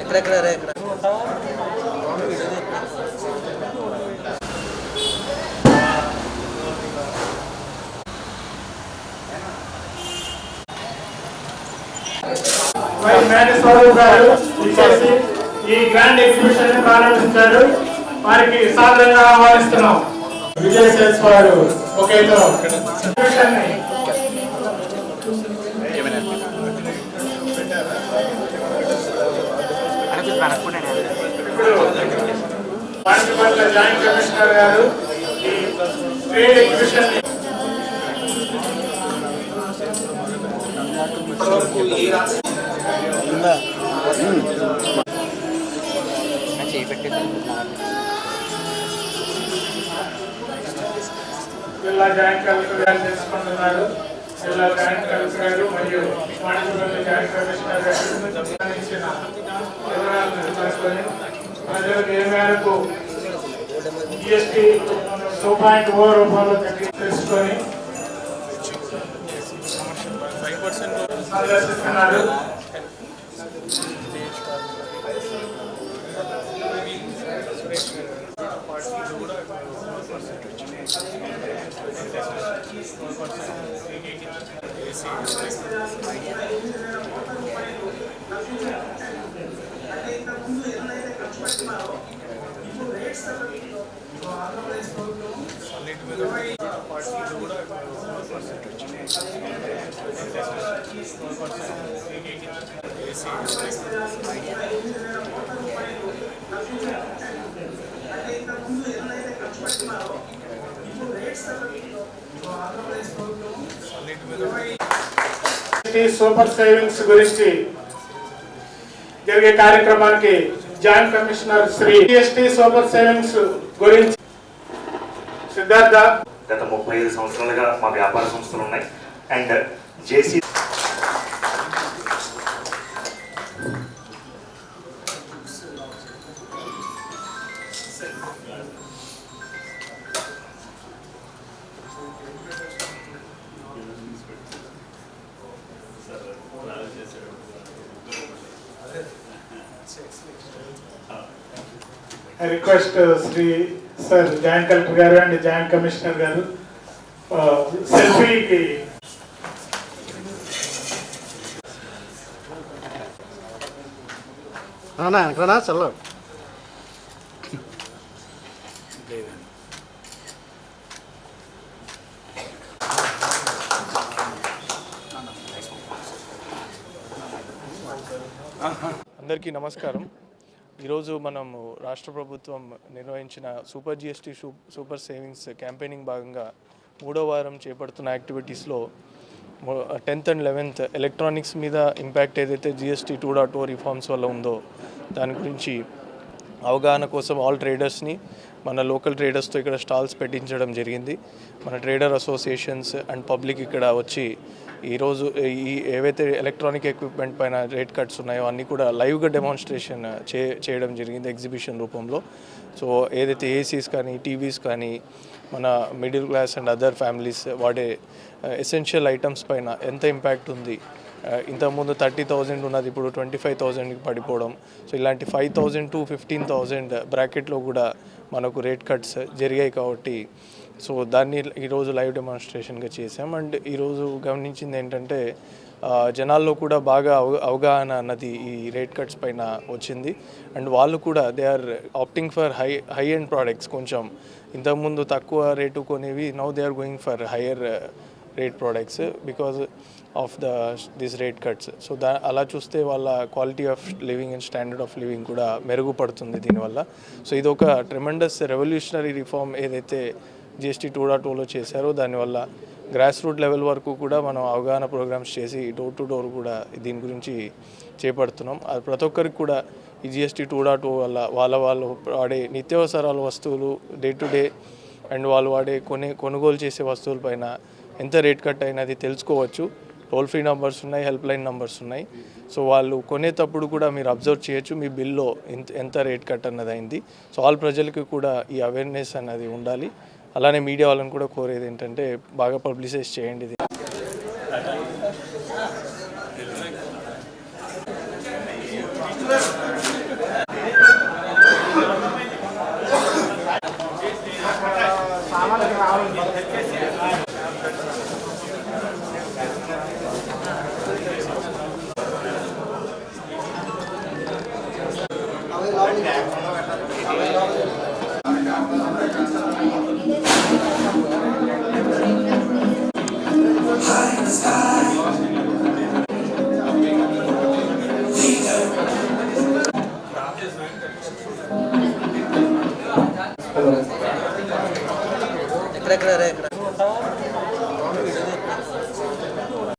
ఎక్కడెక్కడ ఎక్కడ? మేనేశ్వరరావు గారు ఇచ్చేసి ఈ గ్రాండ్ ఎగ్జిబిషన్ ప్రారంభించారు వారికి సాదరంగా ఆహ్వానిస్తున్నాం విజయ్ సేల్స్ వారు ఒకేతో ఎగ్జిబిషన్ ని ఇప్పుడు జాయింట్ కమిషనర్ గారు ట్రేడ్ ఎగ్జిబిషన్ జిల్లా జాయింట్ కలెక్టర్ గారు తెలుసుకుంటున్నారు. జిల్లా జాయింట్ కలెక్టర్ గారు మరియు వాణిజ్య జాయింట్ కమిషనర్ గారు వివరాలను తెలుసుకొని ప్రజలకు ఏ మేరకు జిఎస్టీ టూ పాయింట్ ఓ రూపాయలు తగ్గి తెలుసుకొని సందర్శిస్తున్నారు జిఎస్టీ సూపర్ సేవింగ్స్ గురించి జరిగే కార్యక్రమానికి joint commissioner Shri GST super savings గురించి సిద్ధార్థ. గత ముప్పై ఐదు సంవత్సరాలుగా మా వ్యాపార సంస్థలు ఉన్నాయి. And JC request Shri sir joint collector గారు అండ్ జాయింట్ కమిషనర్ గారు సెల్ఫీకి అవునా ఎక్కడనా చల్ల. అందరికీ నమస్కారం. ఈరోజు మనము రాష్ట్ర ప్రభుత్వం నిర్వహించిన super GST super savings campaigning భాగంగా మూడో వారం చేపడుతున్న యాక్టివిటీస్లో టెన్త్ అండ్ లెవెన్త్ ఎలక్ట్రానిక్స్ మీద ఇంపాక్ట్ ఏదైతే GST two dot O reforms వల్ల ఉందో దాని గురించి అవగాహన కోసం ఆల్ ట్రేడర్స్ని మన లోకల్ ట్రేడర్స్తో ఇక్కడ స్టాల్స్ పెట్టించడం జరిగింది. మన ట్రేడర్ అసోసియేషన్స్ అండ్ పబ్లిక్ ఇక్కడ వచ్చి ఈరోజు ఈ ఏవైతే ఎలక్ట్రానిక్ ఎక్విప్మెంట్ పైన రేట్ కట్స్ ఉన్నాయో అన్నీ కూడా లైవ్గా డెమాన్స్ట్రేషన్ చే చేయడం జరిగింది ఎగ్జిబిషన్ రూపంలో. సో ఏదైతే ఏసీస్ కానీ టీవీస్ కానీ మన middle class and other families వాడే ఎసెన్షియల్ ఐటమ్స్ పైన ఎంత ఇంపాక్ట్ ఉంది? ఇంతకుముందు థర్టీ థౌజండ్ ఉన్నది ఇప్పుడు ట్వంటీ ఫైవ్ థౌజండ్కి పడిపోవడం. సో ఇలాంటి five thousand to fifteen thousand బ్రాకెట్లో కూడా మనకు రేట్ కట్స్ జరిగాయి కాబట్టి సో దాన్ని ఈరోజు లైవ్ డెమాన్స్ట్రేషన్గా చేసాం అండ్ ఈరోజు గమనించింది ఏంటంటే జనాల్లో కూడా బాగా అవ అవగాహన అన్నది ఈ రేట్ కట్స్ పైన వచ్చింది. అండ్ వాళ్ళు కూడా they are opting for high high end products కొంచెం. ఇంతకుముందు తక్కువ రేటు కొనేవి now they are going for higher rate products. Because of the this rate cuts so దా అలా చూస్తే వాళ్ళ quality of living and standard of living కూడా మెరుగుపడుతుంది దీనివల్ల. సో ఇది ఒక ట్రెమెండస్ రెవల్యూషనరీ రిఫార్మ్ ఏదైతే జిఎస్టీ టూ డాట్ టూలో చేశారో దానివల్ల గ్రాస్ రూట్ లెవెల్ వరకు కూడా మనం అవగాహన ప్రోగ్రామ్స్ చేసి డోర్ టు డోర్ కూడా దీని గురించి చేపడుతున్నాం. అది ప్రతి ఒక్కరికి కూడా ఈ జిఎస్టీ టూ డాట్ టూ వల్ల వాళ్ళ వాళ్ళు వాడే నిత్యావసరాల వస్తువులు డే టు డే అండ్ వాళ్ళు వాడే కొనే కొనుగోలు చేసే వస్తువులపైన ఎంత రేట్ కట్ అయినది తెలుసుకోవచ్చు. టోల్ ఫ్రీ నంబర్స్ ఉన్నాయి హెల్ప్ లైన్ నంబర్స్ ఉన్నాయి. సో వాళ్ళు కొనేటప్పుడు కూడా మీరు అబ్జర్వ్ చేయొచ్చు మీ బిల్లో ఎంత ఎంత రేట్ కట్ అన్నది అయింది సో ఆల్ ప్రజలకి కూడా ఈ అవేర్నెస్ అనేది ఉండాలి. అలానే మీడియా వాళ్ళని కూడా కోరేది ఏంటంటే బాగా పబ్లిసైజ్ చేయండి ఎక్కడెక్కడ రే ఎక్కడ